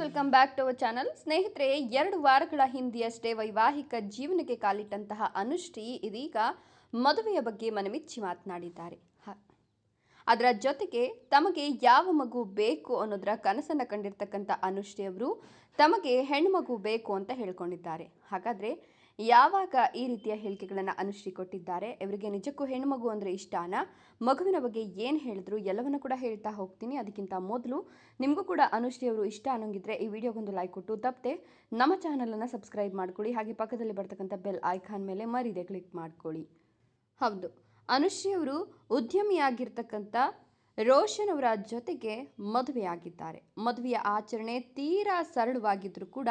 Welcome back to our channel ಸ್ನೇಹಿತರೆ, ಎರಡು ವಾರಗಳ ಹಿಂದೆಯಷ್ಟೇ ವೈವಾಹಿಕ ಜೀವನಕ್ಕೆ ಕಾಲಿಟ್ಟಂತಹ ಅನುಷ್ಠಿ ಇದೀಗ ಮದುವೆಯ ಬಗ್ಗೆ ಮನಮಿಚ್ಚಿ ಮಾತನಾಡಿದ್ದಾರೆ. ಅದರ ಜೊತೆಗೆ ತಮಗೆ ಯಾವ ಮಗು ಬೇಕು ಅನ್ನೋದರ ಕನಸನ್ನು ಕಂಡಿರ್ತಕ್ಕಂಥ ಅನುಶ್ರೀ ಅವರು ತಮಗೆ ಹೆಣ್ಮಗು ಬೇಕು ಅಂತ ಹೇಳ್ಕೊಂಡಿದ್ದಾರೆ. ಹಾಗಾದರೆ ಯಾವಾಗ ಈ ರೀತಿಯ ಹೇಳಿಕೆಗಳನ್ನು ಅನುಶ್ರೀ ಕೊಟ್ಟಿದ್ದಾರೆ? ಇವರಿಗೆ ನಿಜಕ್ಕೂ ಹೆಣ್ಮಗು ಅಂದರೆ ಇಷ್ಟಾನ? ಮಗುವಿನ ಬಗ್ಗೆ ಏನು ಹೇಳಿದ್ರು? ಎಲ್ಲವನ್ನು ಕೂಡ ಹೇಳ್ತಾ ಹೋಗ್ತೀನಿ. ಅದಕ್ಕಿಂತ ಮೊದಲು ನಿಮಗೂ ಕೂಡ ಅನುಶ್ರೀ ಅವರು ಇಷ್ಟ ಅನ್ನೋಂಗಿದ್ರೆ ಈ ವಿಡಿಯೋಗೊಂದು ಲೈಕ್ ಕೊಟ್ಟು ತಪ್ಪದೆ ನಮ್ಮ ಚಾನಲನ್ನು ಸಬ್ಸ್ಕ್ರೈಬ್ ಮಾಡ್ಕೊಳ್ಳಿ. ಹಾಗೆ ಪಕ್ಕದಲ್ಲಿ ಬರ್ತಕ್ಕಂಥ ಬೆಲ್ ಐಕಾನ್ ಮೇಲೆ ಮರಿದೆ ಕ್ಲಿಕ್ ಮಾಡ್ಕೊಳ್ಳಿ. ಹೌದು. ಅನುಶ್ರೀ ಅವರು ಉದ್ಯಮಿಯಾಗಿರ್ತಕ್ಕಂಥ ರೋಷನ್ ಅವರ ಜೊತೆಗೆ ಮದುವೆಯಾಗಿದ್ದಾರೆ. ಮದುವೆಯ ಆಚರಣೆ ತೀರಾ ಸರಳವಾಗಿದ್ದರೂ ಕೂಡ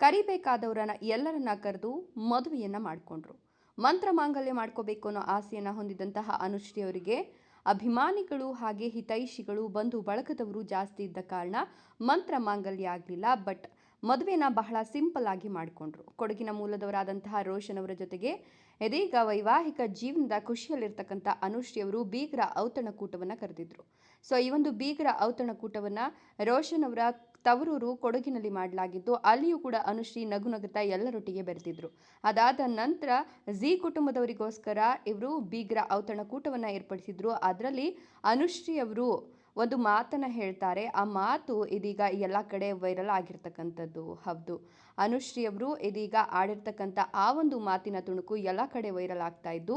ಕರಿಬೇಕಾದವರನ್ನ ಎಲ್ಲರನ್ನ ಕರೆದು ಮದುವೆಯನ್ನು ಮಾಡಿಕೊಂಡ್ರು. ಮಂತ್ರ ಮಾಂಗಲ್ಯ ಮಾಡ್ಕೋಬೇಕು ಅನ್ನೋ ಆಸೆಯನ್ನು ಹೊಂದಿದಂತಹ ಅನುಶ್ರೀಯವರಿಗೆ ಅಭಿಮಾನಿಗಳು ಹಾಗೆ ಹಿತೈಷಿಗಳು ಬಂಧು ಬಳಗದವರು ಜಾಸ್ತಿ ಇದ್ದ ಕಾರಣ ಮಂತ್ರ ಮಾಂಗಲ್ಯ ಆಗಲಿಲ್ಲ. ಬಟ್ ಮದುವೆನ ಬಹಳ ಸಿಂಪಲ್ ಆಗಿ ಮಾಡಿಕೊಂಡ್ರು. ಕೊಡಗಿನ ಮೂಲದವರಾದಂತಹ ರೋಷನ್ ಅವರ ಜೊತೆಗೆ ಇದೀಗ ವೈವಾಹಿಕ ಜೀವನದ ಖುಷಿಯಲ್ಲಿರ್ತಕ್ಕಂಥ ಅವರು ಬೀಗರ ಔತಣಕೂಟವನ್ನು ಕರೆದಿದ್ರು. ಸೊ ಈ ಒಂದು ಬೀಗರ ಔತಣಕೂಟವನ್ನು ರೋಷನ್ ಅವರ ತವರೂರು ಕೊಡಗಿನಲ್ಲಿ ಮಾಡಲಾಗಿದ್ದು, ಅಲ್ಲಿಯೂ ಕೂಡ ಅನುಶ್ರೀ ನಗು ನಗುತ್ತಾ ಎಲ್ಲರೊಟ್ಟಿಗೆ ಬೆರೆತಿದ್ರು. ಅದಾದ ನಂತರ ಝೀ ಕುಟುಂಬದವರಿಗೋಸ್ಕರ ಇವರು ಬೀಗರ ಔತಣಕೂಟವನ್ನು ಏರ್ಪಡಿಸಿದ್ರು. ಅದರಲ್ಲಿ ಅನುಶ್ರೀ ಅವರು ಒಂದು ಮಾತನ್ನು ಹೇಳ್ತಾರೆ. ಆ ಮಾತು ಇದೀಗ ಎಲ್ಲ ಕಡೆ ವೈರಲ್ ಆಗಿರ್ತಕ್ಕಂಥದ್ದು. ಹೌದು. ಅನುಶ್ರೀ ಅವರು ಇದೀಗ ಆಡಿರ್ತಕ್ಕಂಥ ಆ ಒಂದು ಮಾತಿನ ತುಣುಕು ಎಲ್ಲ ಕಡೆ ವೈರಲ್ ಆಗ್ತಾ ಇದ್ದು,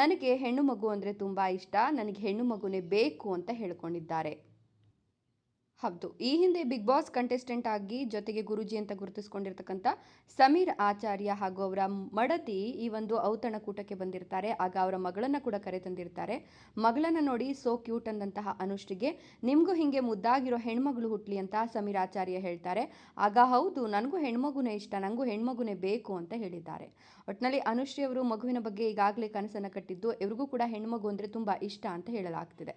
ನನಗೆ ಹೆಣ್ಣು ಮಗು ಅಂದರೆ ತುಂಬ ಇಷ್ಟ. ನನಗೆ ಹೆಣ್ಣು ಮಗುನೇ ಬೇಕು ಅಂತ ಹೇಳ್ಕೊಂಡಿದ್ದಾರೆ. ಹೌದು. ಈ ಹಿಂದೆ ಬಿಗ್ ಬಾಸ್ ಕಂಟೆಸ್ಟೆಂಟ್ ಆಗಿ ಜೊತೆಗೆ ಗುರುಜಿ ಅಂತ ಗುರುತಿಸ್ಕೊಂಡಿರ್ತಕ್ಕಂಥ ಸಮೀರ್ ಆಚಾರ್ಯ ಹಾಗೂ ಅವರ ಮಡತಿ ಈ ಒಂದು ಔತಣಕೂಟಕ್ಕೆ ಬಂದಿರ್ತಾರೆ. ಆಗ ಅವರ ಮಗಳನ್ನ ಕೂಡ ಕರೆತಂದಿರ್ತಾರೆ. ಮಗಳನ್ನ ನೋಡಿ ಸೋ ಕ್ಯೂಟ್ ಅಂದಂತಹ ಅನುಷ್ಠಿಗೆ, ನಿಮಗೂ ಹಿಂಗೆ ಮುದ್ದಾಗಿರೋ ಹೆಣ್ಮಗಳು ಹುಟ್ಲಿ ಅಂತ ಸಮೀರ್ ಆಚಾರ್ಯ ಹೇಳ್ತಾರೆ. ಆಗ ಹೌದು, ನನಗೂ ಹೆಣ್ಮಗುನೇ ಇಷ್ಟ ನನಗೂ ಹೆಣ್ಮಗುನೇ ಬೇಕು ಅಂತ ಹೇಳಿದ್ದಾರೆ. ಒಟ್ಟಿನಲ್ಲಿ ಅನುಶ್ರೀ ಅವರು ಮಗುವಿನ ಬಗ್ಗೆ ಈಗಾಗಲೇ ಕನಸನ್ನು ಕಟ್ಟಿದ್ದು ಇವ್ರಿಗೂ ಕೂಡ ಹೆಣ್ಮಗು ಅಂದರೆ ತುಂಬ ಇಷ್ಟ ಅಂತ ಹೇಳಲಾಗ್ತಿದೆ.